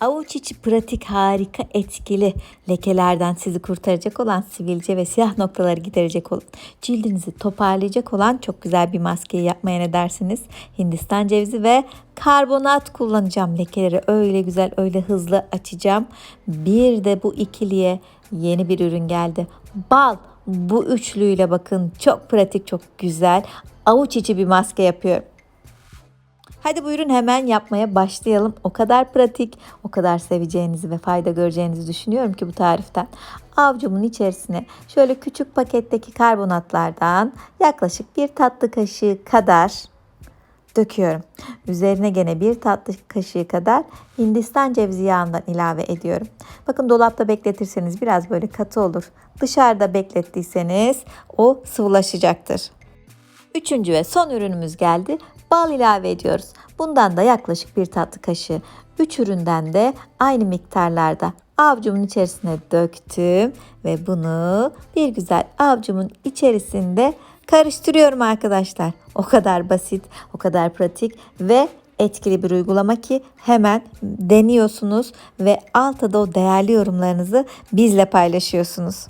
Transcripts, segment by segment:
Avuç içi pratik harika etkili lekelerden sizi kurtaracak olan sivilce ve siyah noktaları giderecek olan cildinizi toparlayacak olan çok güzel bir maskeyi yapmaya ne dersiniz? Hindistan cevizi ve karbonat kullanacağım. Lekeleri öyle güzel öyle hızlı açacağım. Bir de bu ikiliye yeni bir ürün geldi. Bal bu üçlüyle bakın çok pratik çok güzel avuç içi bir maske yapıyorum. Hadi buyurun hemen yapmaya başlayalım. O kadar pratik, o kadar seveceğinizi ve fayda göreceğinizi düşünüyorum ki bu tariften. Avcumun içerisine şöyle küçük paketteki karbonatlardan yaklaşık bir tatlı kaşığı kadar döküyorum. Üzerine gene bir tatlı kaşığı kadar Hindistan cevizi yağından ilave ediyorum. Bakın dolapta bekletirseniz biraz böyle katı olur. Dışarıda beklettiyseniz o sıvılaşacaktır. Üçüncü ve son ürünümüz geldi. Bal ilave ediyoruz. Bundan da yaklaşık bir tatlı kaşığı. Üç üründen de aynı miktarlarda avcumun içerisine döktüm ve bunu bir güzel avcumun içerisinde karıştırıyorum arkadaşlar. O kadar basit, o kadar pratik ve etkili bir uygulama ki hemen deniyorsunuz ve altta da o değerli yorumlarınızı bizle paylaşıyorsunuz.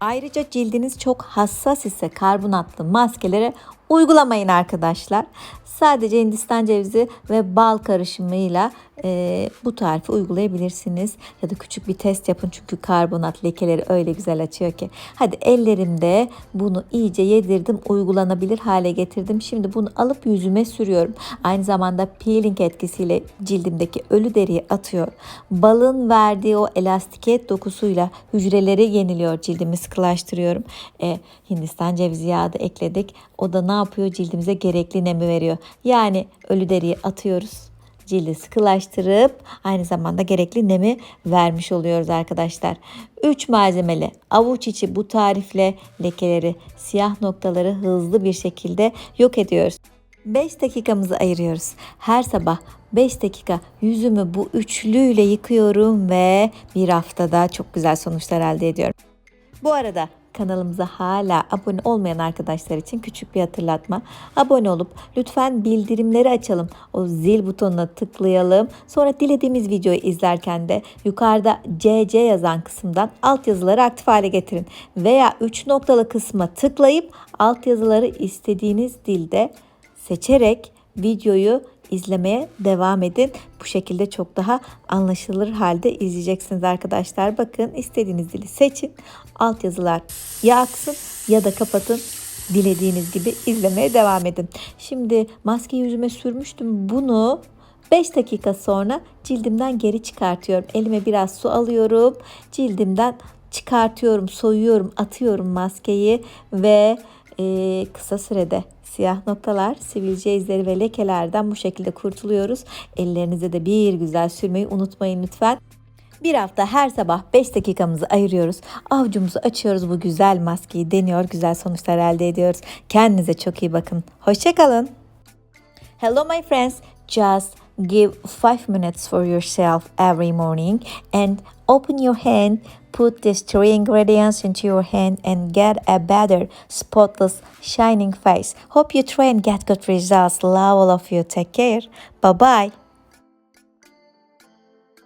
Ayrıca cildiniz çok hassas ise karbonatlı maskelere uygulamayın arkadaşlar. Sadece Hindistan cevizi ve bal karışımıyla e, bu tarifi uygulayabilirsiniz. Ya da küçük bir test yapın çünkü karbonat lekeleri öyle güzel açıyor ki. Hadi ellerimde bunu iyice yedirdim, uygulanabilir hale getirdim. Şimdi bunu alıp yüzüme sürüyorum. Aynı zamanda peeling etkisiyle cildimdeki ölü deriyi atıyor. Balın verdiği o elastikiyet dokusuyla hücreleri yeniliyor. Cildimi sıkılaştırıyorum. E, Hindistan cevizi yağı da ekledik. O da ne yapıyor? Cildimize gerekli nemi veriyor. Yani ölü deriyi atıyoruz cildi sıkılaştırıp aynı zamanda gerekli nemi vermiş oluyoruz arkadaşlar. 3 malzemeli avuç içi bu tarifle lekeleri, siyah noktaları hızlı bir şekilde yok ediyoruz. 5 dakikamızı ayırıyoruz. Her sabah 5 dakika yüzümü bu üçlüyle yıkıyorum ve bir haftada çok güzel sonuçlar elde ediyorum. Bu arada kanalımıza hala abone olmayan arkadaşlar için küçük bir hatırlatma. Abone olup lütfen bildirimleri açalım. O zil butonuna tıklayalım. Sonra dilediğimiz videoyu izlerken de yukarıda CC yazan kısımdan alt yazıları aktif hale getirin. Veya 3 noktalı kısma tıklayıp alt yazıları istediğiniz dilde seçerek videoyu izlemeye devam edin. Bu şekilde çok daha anlaşılır halde izleyeceksiniz arkadaşlar. Bakın istediğiniz dili seçin. Alt yazılar ya aksın ya da kapatın. Dilediğiniz gibi izlemeye devam edin. Şimdi maske yüzüme sürmüştüm. Bunu 5 dakika sonra cildimden geri çıkartıyorum. Elime biraz su alıyorum. Cildimden çıkartıyorum, soyuyorum, atıyorum maskeyi ve e, kısa sürede siyah noktalar, sivilce izleri ve lekelerden bu şekilde kurtuluyoruz. Ellerinize de bir güzel sürmeyi unutmayın lütfen. Bir hafta her sabah 5 dakikamızı ayırıyoruz. Avucumuzu açıyoruz bu güzel maskeyi deniyor. Güzel sonuçlar elde ediyoruz. Kendinize çok iyi bakın. Hoşçakalın. Hello my friends. Just give 5 minutes for yourself every morning and open your hand put these three ingredients into your hand and get a better spotless shining face hope you try and get good results love all of you take care bye bye